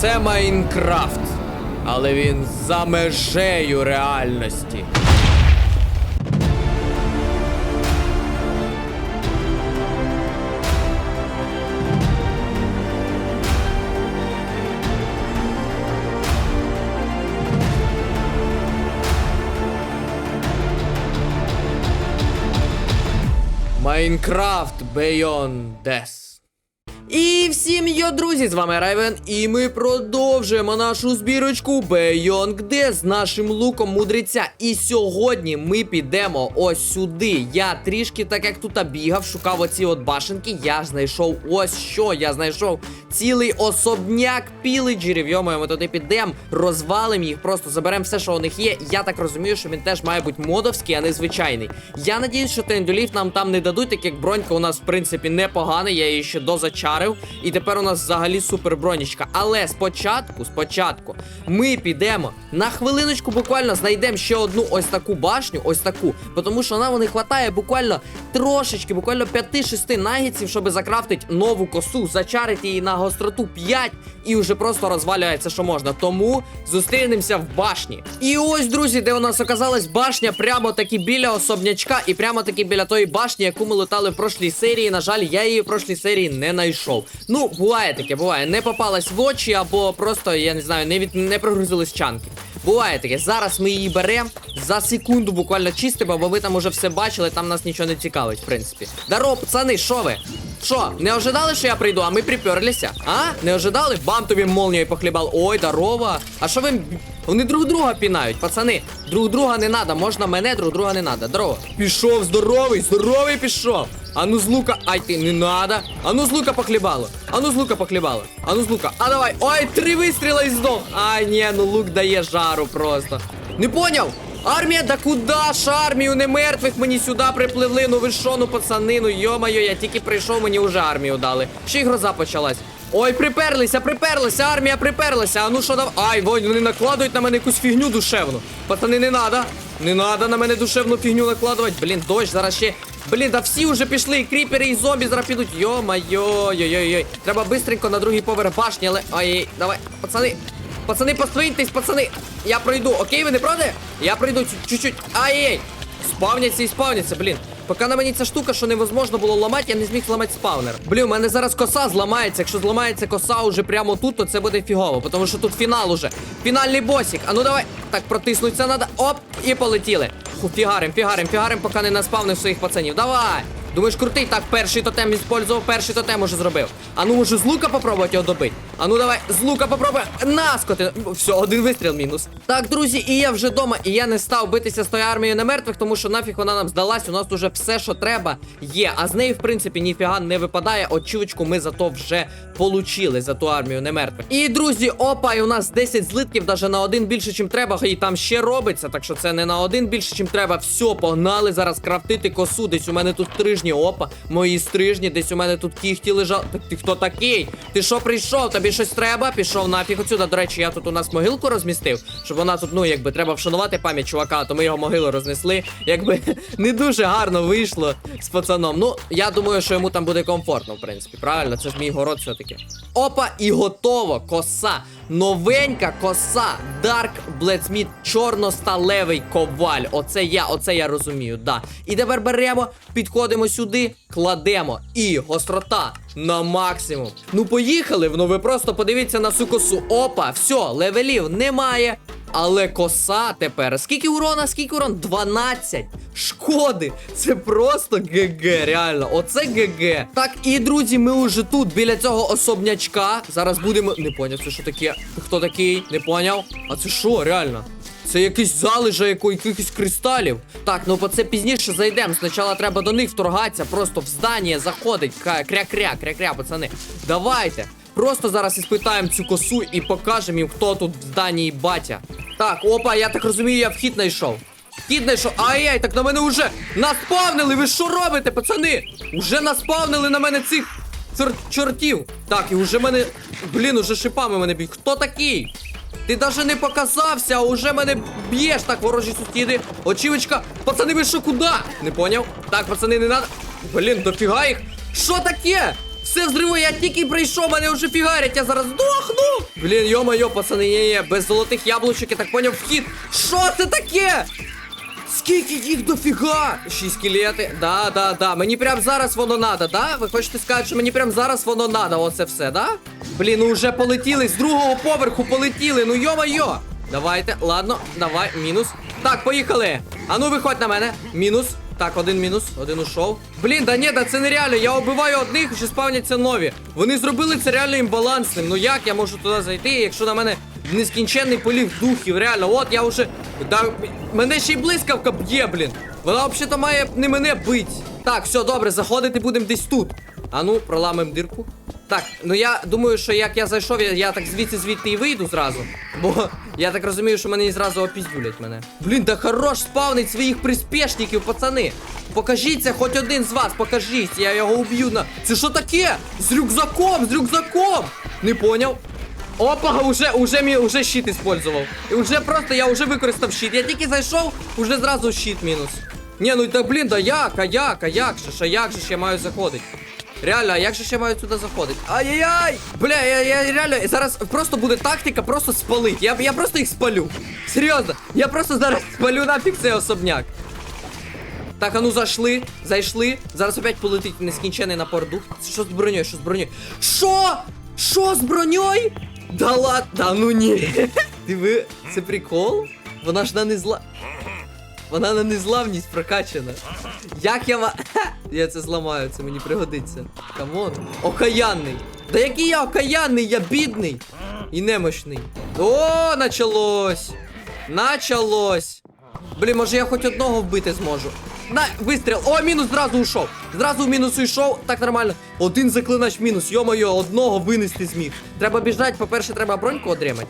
Це Майнкрафт, але він за межею реальності. Майнкрафт Beyond Death. І всім йо, друзі, з вами Райвен, і ми продовжуємо нашу збірочку Beyond Death з нашим луком мудреця. І сьогодні ми підемо ось сюди. Я трішки, так як тут бігав, шукав оці от башенки. Я знайшов ось що. Я знайшов цілий особняк піледжерів. Йомою, ми туди підемо, розвалимо їх, просто заберемо все, що у них є. Я так розумію, що він теж має бути модовський, а не звичайний. Я надіюсь, що тендюлів нам там не дадуть, так як бронька у нас, в принципі, непогана. Я її ще дозачарив. І тепер у нас взагалі супер бронічка. Але спочатку, спочатку, ми підемо на хвилиночку, буквально знайдемо ще одну ось таку башню, ось таку. Тому що нам не вистачає буквально трошечки, буквально 5-6 нагідців, щоб закрафтити нову косу, зачарити її на гостроту 5 і вже просто розвалюється, що можна. Тому зустрінемося в башні. І ось, друзі, де у нас оказалась башня, прямо таки біля особнячка, і прямо таки біля тої башні, яку ми летали в прошлій серії. На жаль, я її в прошлій серії не знайшов. Ну, буває таке, буває. Не попалась в очі, або просто, я не знаю, не від не прогрузились чанки. Буває таке. Зараз ми її беремо за секунду, буквально чистимо, бо ви там уже все бачили, там нас нічого не цікавить, в принципі. Даро, пацани, що ви? Що, не ожидали, що я прийду, а ми приперлися? А? Не ожидали? Бам тобі молнією похлібал. Ой, здорово. А що ви. Вони друг друга пінають, пацани. Друг друга не надо, можна мене, друг друга не надо. Здорово. Пішов, здоровий, здоровий пішов. Ану з лука, ай ти не надо. Ану з лука похлібало. Ану з лука похлібало. Ану з лука. А давай. Ой, три вистріла і здох. А, ні, ну лук дає жару просто. Не поняв? Армія, да куда ж армію не мертвих мені сюди припливли. Ну ви що, ну пацани, ну йо-моє, я тільки прийшов, мені вже армію дали. Ще й гроза почалась. Ой, приперлися, приперлися, армія приперлася. А ну що дав. Ай, вон, вони накладують на мене якусь фігню душевну. Пацани, не надо. Не надо на мене душевну фігню накладувати. Блін, дощ, зараз ще. Блін, да всі вже пішли, і кріпери, і зомбі зараз підуть. Йо-майо, йой-йой-йой. Треба бистренько на другий поверх башні, але. Ай, давай, пацани. Пацани, посвиньтесь, пацани. Я пройду. Окей, ви не проти? Я пройду чуть- чуть-чуть. Ай-яй. Спавняться і спавняться, блін. Поки на мені ця штука, що невозможно було ламати, я не зміг зламати спавнер. Блін, у мене зараз коса зламається. Якщо зламається коса уже прямо тут, то це буде фігово, тому що тут фінал уже. Фінальний босик. А ну давай. Так, протиснуться надо. Оп, і полетіли. Фу, фігарим, фігарим, фігарим, поки не наспавнив своїх пацанів. Давай. Думаєш, крутий, так, перший тотем використовував, перший тотем уже зробив. А ну може з лука попробувати його добити. А ну давай, з лука попробуй. Наскоти. Все, один вистріл мінус. Так, друзі, і я вже вдома, і я не став битися з тою армією немертвих, тому що нафіг вона нам здалась. У нас уже все, що треба, є. А з неї, в принципі, ніфіга не випадає. Очівочку ми зато вже получили за ту армію немертвих. І, друзі, опа, і у нас 10 злитків, навіть на один більше, чим треба. І там ще робиться. Так що це не на один більше, чим треба. Все, погнали зараз крафтити косу. Десь у мене тут стрижні. Опа, мої стрижні, десь у мене тут кіхті лежали. Так ти хто такий? Ти що прийшов? Тобі щось треба? Пішов нафіг отсюда. До речі, я тут у нас могилку розмістив, щоб вона тут, ну, якби треба вшанувати пам'ять чувака, то ми його могилу рознесли. Якби не дуже гарно вийшло з пацаном. Ну, я думаю, що йому там буде комфортно, в принципі. Правильно, це ж мій город все-таки. Опа, і готово. Коса. Новенька коса. Dark Blacksmith, чорно-сталевий коваль. Оце я, оце я розумію, да. І тепер беремо, підходимо сюди, кладемо. І гострота на максимум. Ну, поїхали. Ну ви просто подивіться на цю косу. Опа, все, левелів немає. Але коса тепер. Скільки урона, скільки урон? 12 шкоди. Це просто ГГ, реально. Оце ГГ. Так, і друзі, ми вже тут, біля цього особнячка. Зараз будемо. Не поняв, це що таке? Хто такий? Не поняв? А це що, реально? Це якийсь залежа якихось кристалів. Так, ну по це пізніше зайдемо. Спочатку треба до них вторгатися, просто в здання заходить. Кря-кря, кря-кря, пацани. Давайте. Просто зараз іспитаємо цю косу і покажемо їм, хто тут в зданні батя. Так, опа, я так розумію, я вхід знайшов. Вхід знайшов. Ай-яй, так на мене вже наспавнили. Ви що робите, пацани? Уже наспавнили на мене цих цор- чортів. Так, і уже мене. Блін, уже шипами мене б'ють. Хто такий? Ти даже не показався, а уже мене б'єш. Так, ворожі сусіди. Очівочка. Пацани, ви що куди? Не поняв? Так, пацани, не надо. Блін, дофіга їх. Що таке? Все взриву, я тільки прийшов, мене вже фігарять, я зараз здохну. Блін, йо-моє, пацани, ні, ні, без золотих яблучок, я так поняв, вхід. Що це таке? Скільки їх дофіга? Шість скелети. Да, да, да. Мені прям зараз воно надо, да? Ви хочете сказати, що мені прям зараз воно надо, оце все, да? Блін, ну вже полетіли, з другого поверху полетіли, ну йо-моє. Давайте, ладно, давай, мінус. Так, поїхали. А ну виходь на мене. Мінус. Так, один мінус, один ушов. Блін, да ні, да це нереально. Я убиваю одних, вже спавняться нові. Вони зробили це реально імбалансним. Ну як я можу туди зайти, якщо на мене нескінченний полів духів, реально, от я вже. Да, мене ще й блискавка б'є, блін. Вона взагалі має не мене бить. Так, все, добре, заходити будемо десь тут. А ну, проламаємо дирку. Так, ну я думаю, що як я зайшов, я, я так звідси звідти і вийду зразу. Бо я так розумію, що мене і зразу опіздюлять мене. Блін, да хорош спавнить своїх приспішників, пацани. Покажіться, хоч один з вас, покажіть, я його уб'ю на. Це що таке? З рюкзаком, з рюкзаком! Не поняв. Опа, уже, уже, уже щит использував. І вже просто, я вже використав щит. Я тільки зайшов, уже зразу щит мінус. Ні, ну так блін, да як, а як, а як же, а як же ж я маю заходити? Реально, а як же я маю сюди заходити? Ай-яй-яй! Бля, я, я реально, зараз просто буде тактика просто спалить. Я, я просто їх спалю. Серйозно, я просто зараз спалю нафіг цей особняк. Так, а ну зайшли, зайшли. Зараз опять полетить нескінчений напор дух. Що з броньою? Що з броньою? Що? Що з броньою? Да ладно, да ну ні. Диви, це прикол? Вона ж на незла. Вона на незламність прокачана. Як я ма. Я це зламаю, це мені пригодиться. Камон. Окаянний. Да який я окаянний, я бідний і немощний. О, началось. Началось. Блін, може я хоч одного вбити зможу. На, вистріл. О, мінус зразу ушов. Зразу в мінус уйшов. Так нормально. Один заклинач мінус. Йо-моє, одного винести зміг. Треба біжать, по-перше, треба броньку отримати.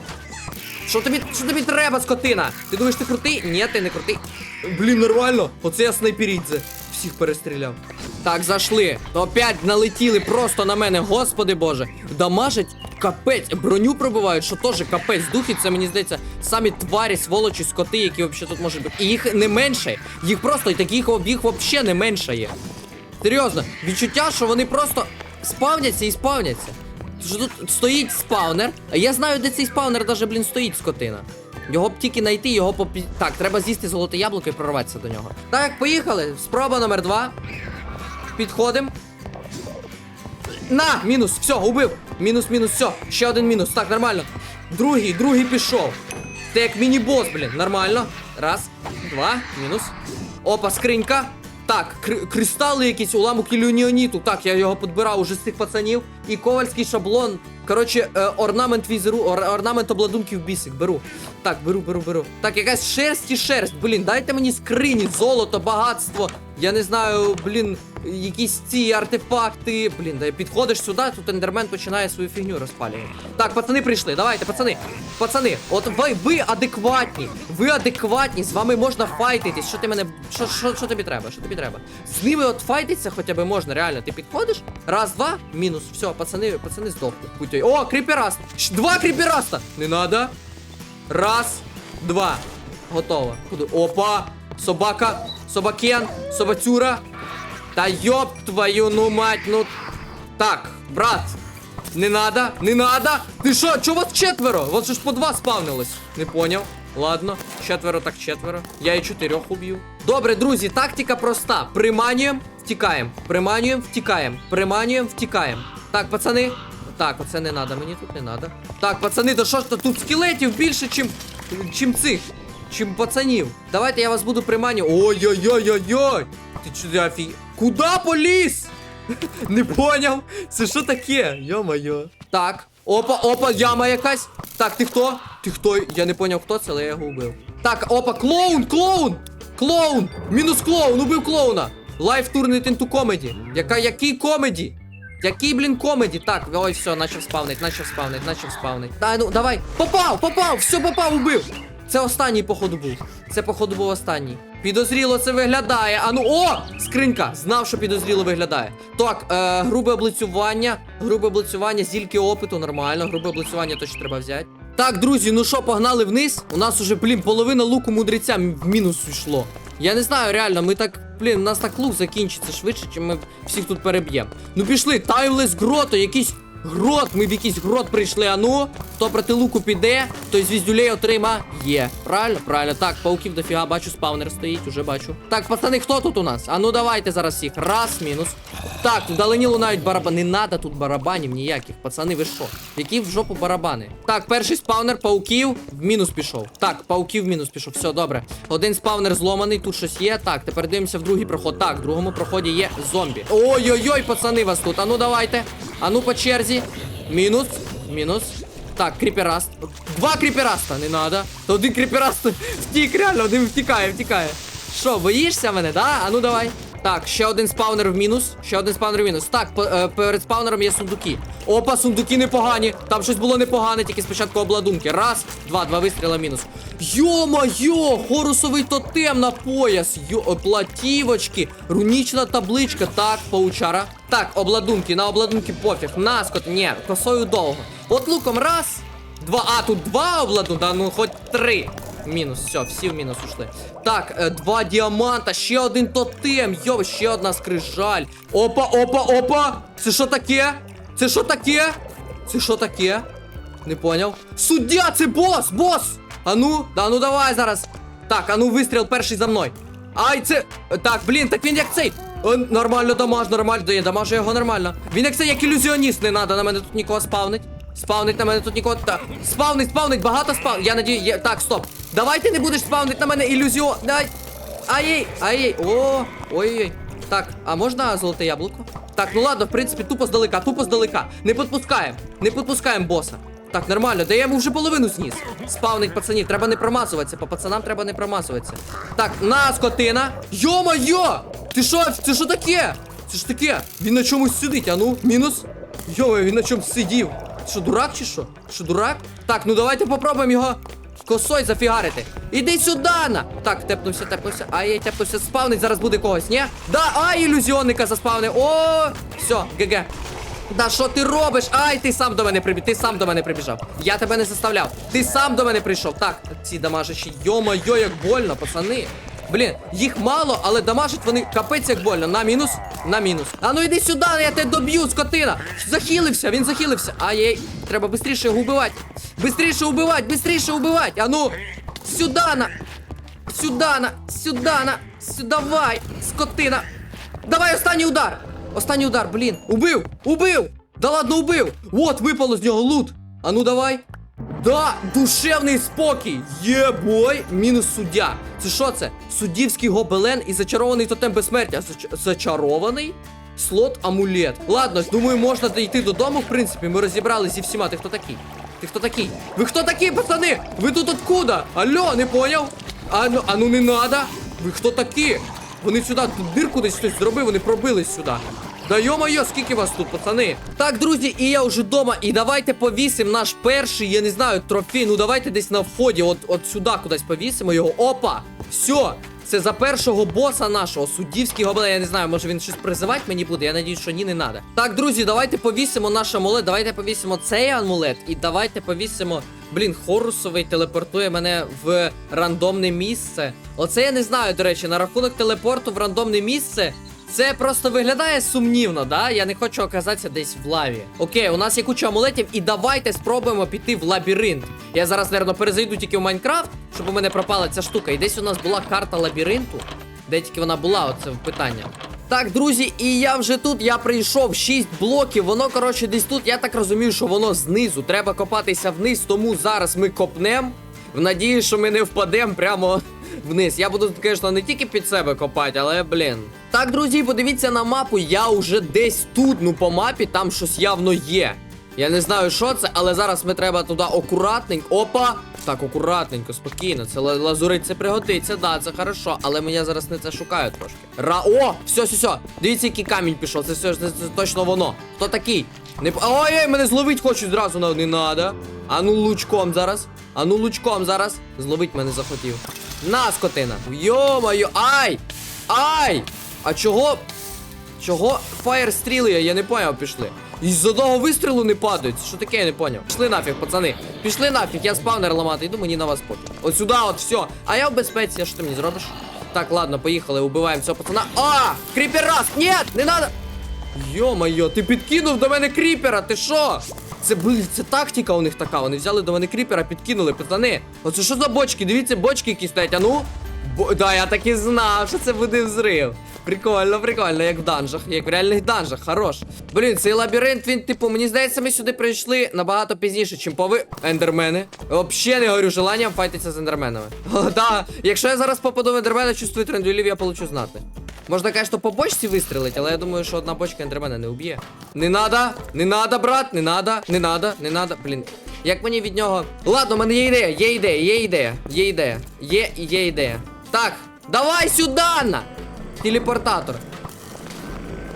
Що тобі, що тобі треба, скотина? Ти думаєш, ти крутий? Ні, ти не крутий. Блін, нормально. Оце я снайперідзе. Всіх перестріляв. Так, зайшли. Опять налетіли просто на мене, господи боже. Дамажать капець. Броню пробивають, що теж капець. Духи, це мені здається, самі тварі, сволочі, скоти, які взагалі тут можуть бути. І їх не менше. Їх просто і таких їх взагалі не менше є. Серйозно, відчуття, що вони просто спавняться і спавняться. Що тут стоїть спаунер. Я знаю, де цей спаунер даже, блін, стоїть скотина. Його б тільки знайти, його попі... Так, треба з'їсти золоте яблуко і прорватися до нього. Так, поїхали. Спроба номер два. Підходимо. На! Мінус, все, убив. Мінус, мінус, все. Ще один мінус. Так, нормально. Другий, другий пішов. Це як міні-бос, блін. Нормально. Раз, два, мінус. Опа, скринька. Так, кри- кристали якісь, уламок ілюніоніту. Так, я його підбирав уже з цих пацанів. І ковальський шаблон. Коротше, е, орнамент візеру, ор, орнамент обладунків бісик. Беру. Так, беру, беру, беру. Так, якась шерсть і шерсть. Блін, дайте мені скрині, золото, багатство. Я не знаю, блін, якісь ці артефакти. Блін, да підходиш сюди, тут ендермен починає свою фігню розпалювати. Так, пацани прийшли. Давайте, пацани. Пацани, от ви, ви адекватні. Ви адекватні, з вами можна файтитись. Що ти мене. Що, що, що тобі треба? Що тобі треба? З ними от файтитися хоча б можна, реально. Ти підходиш? Раз, два, мінус. Все, пацани, пацани здохли. Будь ой. О, кріпераст! Два кріпераста! Не надо. Раз, два. Готово. Опа! Собака, собакен, собацюра. Та йоп твою ну мать, ну. Так, брат. Не надо, не надо. Ти що? Чого вас четверо? Вот ж по два спавнилось. Не поняв. Ладно, четверо так четверо. Я і чотирьох уб'ю. Добре, друзі, тактика проста. Приманюємо, втікаємо. Приманюємо, втікаємо. Приманюємо, втікаємо. Так, пацани. Так, оце не надо, мені тут не надо. Так, пацани, то що ж то тут скелетів більше, чим, чим цих, чим пацанів. Давайте я вас буду приманювати. Ой-ой-ой-ой-ой. Ти чуди офі... Куда поліз? Не поняв. Це що таке? Йо-моє. Так. Опа, опа, яма якась. Так, ти хто? Ти хто? Я не поняв, хто це, але я його вбив. Так, опа, клоун, клоун! Клоун! Мінус клоун, убив клоуна! Life Turned into Comedy. Яка, який комеді? Який, блін, комеді? Так, ой, все, начав спавнить, начав спавнить, начав спавнить. Дай, ну, давай. Попав, попав, все, попав, убив. Це останній, походу, був. Це, походу, був останній. Підозріло це виглядає. А ну, о! Скринька! Знав, що підозріло виглядає. Так, е, грубе облицювання. Грубе облицювання, зільки опиту, нормально. Грубе облицювання точно треба взяти. Так, друзі, ну що, погнали вниз? У нас уже, блін, половина луку мудреця в мінус йшло. Я не знаю, реально, ми так Блін, у нас так лук закінчиться швидше, чим ми всіх тут переб'ємо. Ну пішли, таймлес грото, якийсь грот. Ми в якийсь грот прийшли. А ну, хто проти луку піде, той звіздюлей отрима. Є. Правильно, правильно. Так, пауків дофіга, бачу, спаунер стоїть, уже бачу. Так, пацани, хто тут у нас? А ну давайте зараз всіх. Раз, мінус. Так, вдалині лунають барабани. Не надо тут барабанів ніяких. Пацани, ви що? Які в жопу барабани? Так, перший спаунер пауків в мінус пішов. Так, пауків в мінус пішов. Все, добре. Один спаунер зломаний, тут щось є. Так, тепер дивимося в другий проход. Так, в другому проході є зомбі. Ой-ой-ой, пацани, вас тут. А ну давайте. А ну по черзі. Мінус. Мінус. Так, кріпераст. Два кріпераста, не надо. То один кріпераст втік, реально, один втікає, втікає. Що, боїшся мене, да? А ну давай. Так, ще один спаунер в мінус. Ще один спаунер в мінус. Так, е, перед спаунером є сундуки. Опа, сундуки непогані. Там щось було непогане, тільки спочатку обладунки. Раз, два, два вистріла мінус. Йо-майо, хорусовий тотем на пояс. Йо, е, платівочки, рунічна табличка. Так, паучара. Так, обладунки, на обладунки пофіг. Наскот, ні, косою довго. От луком раз, два. А, тут два обладунка, ну хоч три. Мінус, все, всі в мінус ушли. Так, е, два діаманта, ще один тотем. Йо, ще одна скрижаль. Опа, опа, опа! Це що таке? Це що таке? Це що таке? Не поняв. Суддя, це бос! Бос! А ну, да ну давай зараз. Так, а ну вистріл перший за мною. Ай, це. Так, блін, так він як цей. О, нормально дамаж, нормально. Да я дамажу його нормально. Він як цей як ілюзіоніст, не надо на мене тут нікого спавнить. Спавнить на мене тут нікого. Так. Спавнить, спавнить, багато спав. Я надію, є... так, стоп. Давай ти не будеш спавнити на мене ілюзіон. Дай. Ай-ей, ай-ей. О, ой-ой. Так, а можна золоте яблуко? Так, ну ладно, в принципі, тупо здалека, тупо здалека. Не підпускаємо. Не підпускаємо боса. Так, нормально, да я йому вже половину сніс. Спавнить пацанів, треба не промазуватися. По пацанам треба не промазуватися. Так, на скотина. Йо-моє! Ти що? Це що таке? Це ж таке? Він на чомусь сидить, а ну, мінус. Йо, він на чомусь сидів. Що, дурак чи що? Що, дурак? Так, ну давайте попробуємо його косой зафігарити. Іди сюди, на! Так, тепнувся, тепнувся. Ай, я тепнувся, спавнить, зараз буде когось, ні? Да, ай, ілюзіонника заспавнив. О, все, ГГ. Да що ти робиш? Ай, ти сам до мене прибіг. Ти сам до мене прибіжав. Я тебе не заставляв. Ти сам до мене прийшов. Так, ці дамажичі. Йо-майо, як больно, пацани. Блін, їх мало, але дамажать вони капець як больно. На мінус, на мінус. А ну іди сюди, я тебе доб'ю, скотина. Захилився, він захилився. Ай-яй, треба швидше його вбивати. Бистріше убивать, бистріше убивать. А ну, сюди на. Сюди на, сюди на, давай, скотина. Давай останній удар. Останній удар, блін. Убив! Убив! Да ладно, убив! От, випало з нього лут. А ну давай. Да, душевний спокій. Є бой, мінус суддя. Це що це? Суддівський гобелен і зачарований тотем безсмертя. Зач- Зачарований? Слот амулет. Ладно, думаю, можна дійти додому, в принципі. Ми розібралися зі всіма. Ти хто такий? Ти хто такий? Ви хто такі, пацани? Ви тут откуда? Алло, не поняв? А ну, а ну не надо. Ви хто такі? Вони сюди, тут дирку десь хтось зробив, вони пробились сюди. Да йо-моє, скільки вас тут, пацани? Так, друзі, і я вже вдома. І давайте повісимо наш перший, я не знаю, трофей. Ну давайте десь на вході, от, от сюди кудись повісимо його. Опа! Все! Це за першого боса нашого, суддівський гоблин. Я не знаю, може він щось призивати мені буде. Я надіюсь, що ні, не треба. Так, друзі, давайте повісимо наш амулет. Давайте повісимо цей амулет. І давайте повісимо. Блін, Хорусовий телепортує мене в рандомне місце. Оце я не знаю, до речі, на рахунок телепорту в рандомне місце. Це просто виглядає сумнівно, да? Я не хочу оказатися десь в лаві. Окей, у нас є куча амулетів, і давайте спробуємо піти в лабіринт. Я зараз, наверное, перезайду тільки в Майнкрафт, щоб у мене пропала ця штука. І десь у нас була карта лабіринту. Де тільки вона була, оце питання. Так, друзі, і я вже тут, я прийшов 6 блоків. Воно, коротше, десь тут. Я так розумію, що воно знизу. Треба копатися вниз, тому зараз ми копнем. В надії, що ми не впадемо прямо вниз. Я буду, звісно, не тільки під себе копати, але блін. Так, друзі, подивіться на мапу. Я вже десь тут. Ну, по мапі там щось явно є. Я не знаю, що це, але зараз ми треба туди акуратненько. Опа! Так, акуратненько, спокійно. Це ла- лазурить, це пригодиться, да, це хорошо. Але мене зараз не це шукаю трошки. Ра. О! Все, все, все. Дивіться, який камінь пішов. Це все це, точно воно. Хто такий? Не п- Ой, мене зловить хочуть зразу не надо. А ну лучком зараз. А ну лучком зараз. Зловить мене захотів. На, скотина. Йо-моє, ай! Ай! А чого? Чого фаєр стріли, я не поняв, пішли. Із одного вистрілу не падають. Що таке, я не поняв. Пішли нафіг, пацани. Пішли нафіг, я спавнер ламати, йду мені на вас поки. От сюди, от все. А я в безпеці, а що ти мені зробиш? Так, ладно, поїхали, убиваємо цього пацана. А! Кріпер раз! Ні, не надо! Йо-моє, ти підкинув до мене кріпера, ти що? Це блин, це тактика у них така. Вони взяли до мене кріпера, підкинули, пацани. Оце що за бочки? Дивіться, бочки які стоять, а ну. Бо, да, я так і знав, що це буде взрив. Прикольно, прикольно, як в данжах, як в реальних данжах, хорош. Блін, цей лабіринт, він, типу, мені здається, ми сюди прийшли набагато пізніше, чим пови ендермени. Взагалі не горю желанням файтитися з ендерменами. О, да, якщо я зараз попаду в ендермена, чувствую трендюлів, я получу знати. Можна, конечно, по бочці вистрілити, але я думаю, що одна бочка ендермена не уб'є. Не надо, не надо, брат, не надо, не надо, не надо. Блін. Як мені від нього. Ладно, у мене є ідея, є ідея, є ідея, є ідея. Є є ідея. Так, давай сюди на! Телепортатор.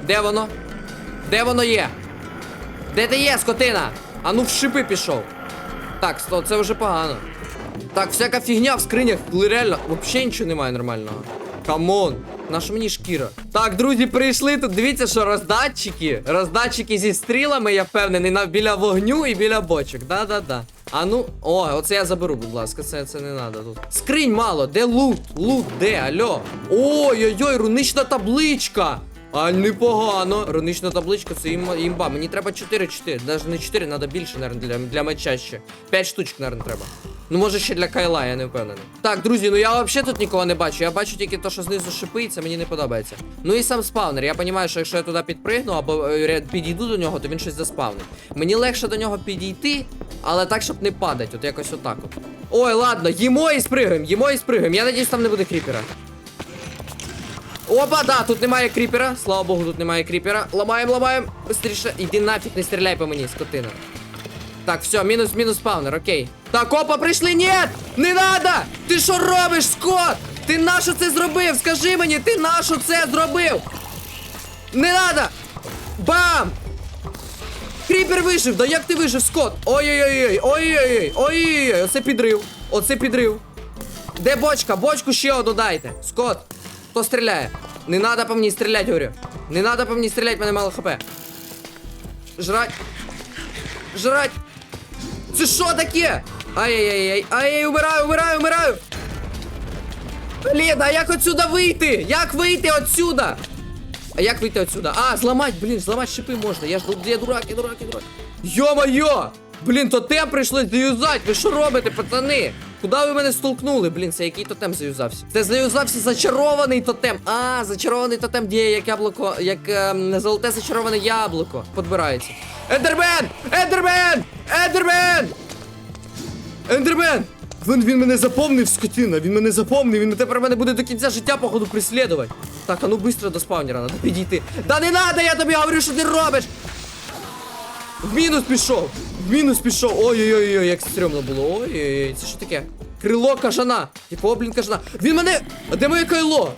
Де воно? Де воно є? Де ти є, скотина? А ну в шипи пішов. Так, стоп, це вже погано. Так, всяка фігня в скринях, реально взагалі нічого немає нормального. Камон, наша мені шкіра. Так, друзі, прийшли тут. Дивіться, що роздатчики. Роздатчики зі стрілами, я впевнений, на біля вогню і біля бочок. Да-да-да. А ну, о, оце я заберу, будь ласка, це, це не треба тут. Скринь мало, де лут? Лут, де? Алло? Ой-ой-ой, рунична табличка. А непогано. Рунична табличка це імба, імба. Мені треба 4-4. Навіть не 4, треба більше, наверное, для, для меча ще. 5 штучок, наверное, треба. Ну, може ще для Кайла, я не впевнений. Так, друзі, ну я взагалі тут нікого не бачу. Я бачу тільки те, що знизу шипи, це мені не подобається. Ну і сам спавнер. Я розумію, що якщо я туди підпригну або е, підійду до нього, то він щось заспавнить. Мені легше до нього підійти, але так, щоб не падати. От якось отак от. Ой, ладно, їмо і спригаємо, їмо і спригаємо. Я надіюсь, там не буде кріпера. Опа, да, тут немає кріпера. Слава Богу, тут немає кріпера. Ламаємо, ламаємо. Быстріше. Іди нафіг, не стріляй по мені, скотина. Так, все, мінус, мінус спавнер, окей. Так, опа, прийшли. Ні! Не надо! Ти що робиш, Скот? Ти нащо це зробив? Скажи мені, ти нащо це зробив? Не надо! Бам! Кріпер вижив, да як ти вижив, Скот? Ой-ой-ой, ой-ой-ой, ой-ой-ой, оце підрив. Оце підрив. Де бочка? Бочку ще одну дайте. Скот, хто стріляє? Не надо по мені стріляти, говорю. Не надо по мені стріляти, мене мало хп. Жрать. Жрать. Це що таке? Ай-яй-яй, ай-яй, умираю, умираю, умираю. Блін, а як отсюда вийти? Як вийти отсюда? А як вийти отсюда? А, зламать, блін, зламати шипи можна. Я ж я дурак, я дурак, я дурак. Йо-моє! Блін, то те прийшли заюзати. Ви що робите, пацани? Куди ви мене столкнули? Блін, це який тотем заюзався? Це заюзався зачарований тотем. А, зачарований тотем діє як яблуко, як ем, золоте зачароване яблуко. Подбирається. Ендермен! Ендермен! Ендермен! Ендермен! Він, він мене заповнив, скотина, він мене заповнив, він тепер мене буде до кінця життя, походу, преслідувати. Так, а ну быстро до спавнера, надо підійти. Да не надо, я тобі говорю, що ти робиш! В мінус пішов! Мінус пішов! Ой-ой-ой, як стрьомно було. Ой-ой-ой, це що таке? Крило кажана. Якого, блін, кажана? Він мене. А де моє кайло?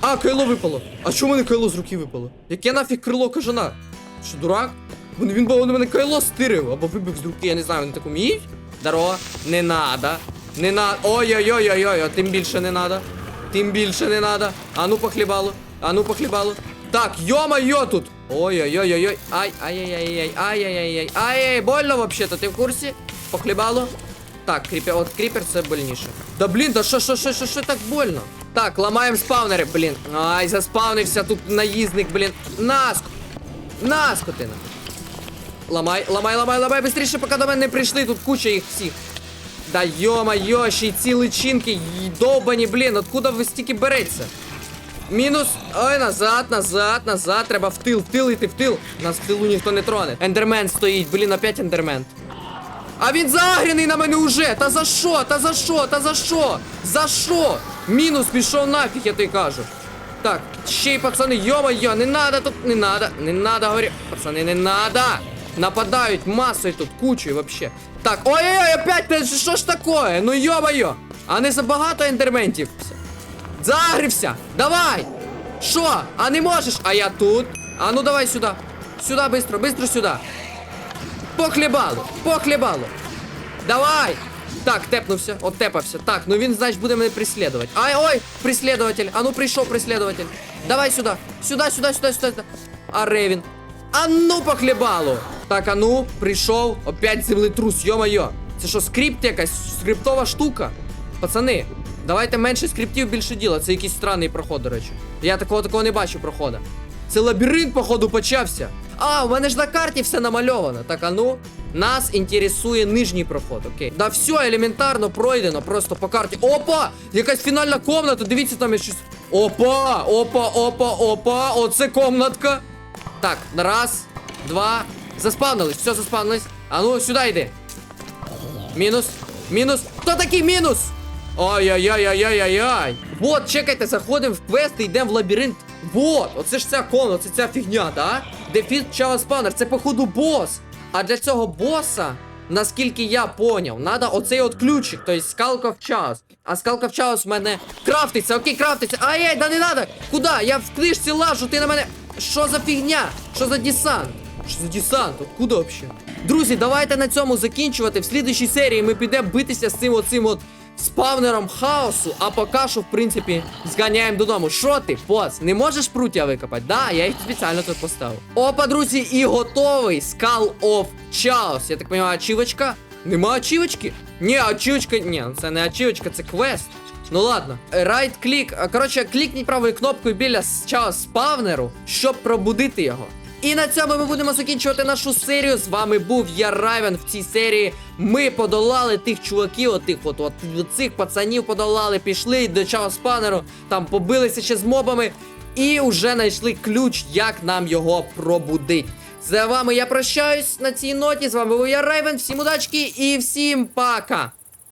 А, кайло випало. А чому мене кайло з руки випало? Яке нафіг крило кажана? Що, дурак? Він, він, він мене кайло стирив або вибив з руки, я не знаю, вони так уміють? Даро, не надо. Не надо. Ой-ой-ой-ой-ой, тим більше не надо. Тим більше не надо. А ну похлібало. А ну похлібало. Так, йо-моє тут. Ой-ой-ой-ой-ой. Ай, ай-яй-яй-яй. Ай-яй, больно вообще-то, ти в курсі? Похлібало? Так, кріпер, от кріпер це больніше. Да блін, да що, що, що, що, що так больно? Так, ламаємо спавнери, блін. Ай, заспавнився тут наїзник, блін. Наск. Наскотина. Ламай, ламай, ламай, ламай, быстріше, поки до мене не прийшли, тут куча їх всіх. Да йо-майо, ще й ці личинки, довбані, блін, откуда ви стільки береться? Мінус. Ой, назад, назад, назад. Треба в тил, в тил йти, в тил. Нас в тилу ніхто не троне. Ендермен стоїть, блін, опять ендермен. А він загряний на мене уже! Та за що? Та за що? Та за що? За що? Мінус пішов нафіг, я тобі кажу. Так, ще й пацани, йо-моє, не надо тут, не надо, не надо, говорю. Пацани, не надо. Нападають масою тут, кучою вообще. Так, ой-ой-ой, опять, що ж такое? Ну йо-моє. А не забагато ендерментів. Загрився! Давай! Що? А не можеш? А я тут. А ну давай сюди. Сюди, быстро, быстро сюди. Похлібало, похлібало. Давай! Так, тепнувся, от тепався. Так, ну він, значить, буде мене преслідувати. Ай, ой, преслідуватель. А ну прийшов преслідуватель. Давай. Сюди, сюди, сюди, сюди. сюди. А Ревін. А ну похлібало. Так, а ну, прийшов. Опять землетрус, йо-моє. Це що, скрипт якась? Скриптова штука? Пацани, Давайте менше скриптів, більше діла. Це якийсь странний проход, до речі. Я такого такого не бачу проходу. Це лабіринт, походу, почався. А, у мене ж на карті все намальовано. Так, а ну. Нас інтересує нижній проход, окей. Да все елементарно пройдено, просто по карті. Опа! Якась фінальна комната, дивіться, там є щось. Опа! Опа, опа, опа! Оце комнатка. Так, раз, два. Заспавнились, все заспавнились. А ну, сюди йди. Мінус. Мінус. Хто такий мінус? Ай-яй-яй-яй-яй-яй. Вот, чекайте, заходимо в квест і йдемо в лабіринт. Вот, оце ж ця комната, це ця фігня, да? Дефіт Чава Спанер, це походу бос. А для цього боса, наскільки я поняв, надо оцей от ключик, тобто скалка в час. А скалка в час в мене крафтиться, окей, крафтиться. Ай-яй, да не надо! Куда? Я в книжці лажу, ти на мене. Що за фігня? Що за десант? Що за десант? Откуда вообще? Друзі, давайте на цьому закінчувати. В слідчій серії ми підемо битися з цим оцим от спавнером хаосу, а поки що, в принципі, зганяємо додому. Що ти, поц, не можеш пруття викопати? Да, я їх спеціально тут поставив. Опа, друзі, і готовий Skull of Chaos. Я так розумію, ачівочка? Нема ачівочки? Ні, ачівочка, ні, це не ачівочка, це квест. Ну ладно, right клік. Коротше, клікніть правою кнопкою біля чао спавнеру, щоб пробудити його. І на цьому ми будемо закінчувати нашу серію. З вами був я Райвен в цій серії. Ми подолали тих чуваків, отих от, от, цих пацанів подолали, пішли до чао спавнеру, там побилися ще з мобами. І вже знайшли ключ, як нам його пробудить. З вами я прощаюсь на цій ноті. З вами був я Райвен. Всім удачки і всім пока!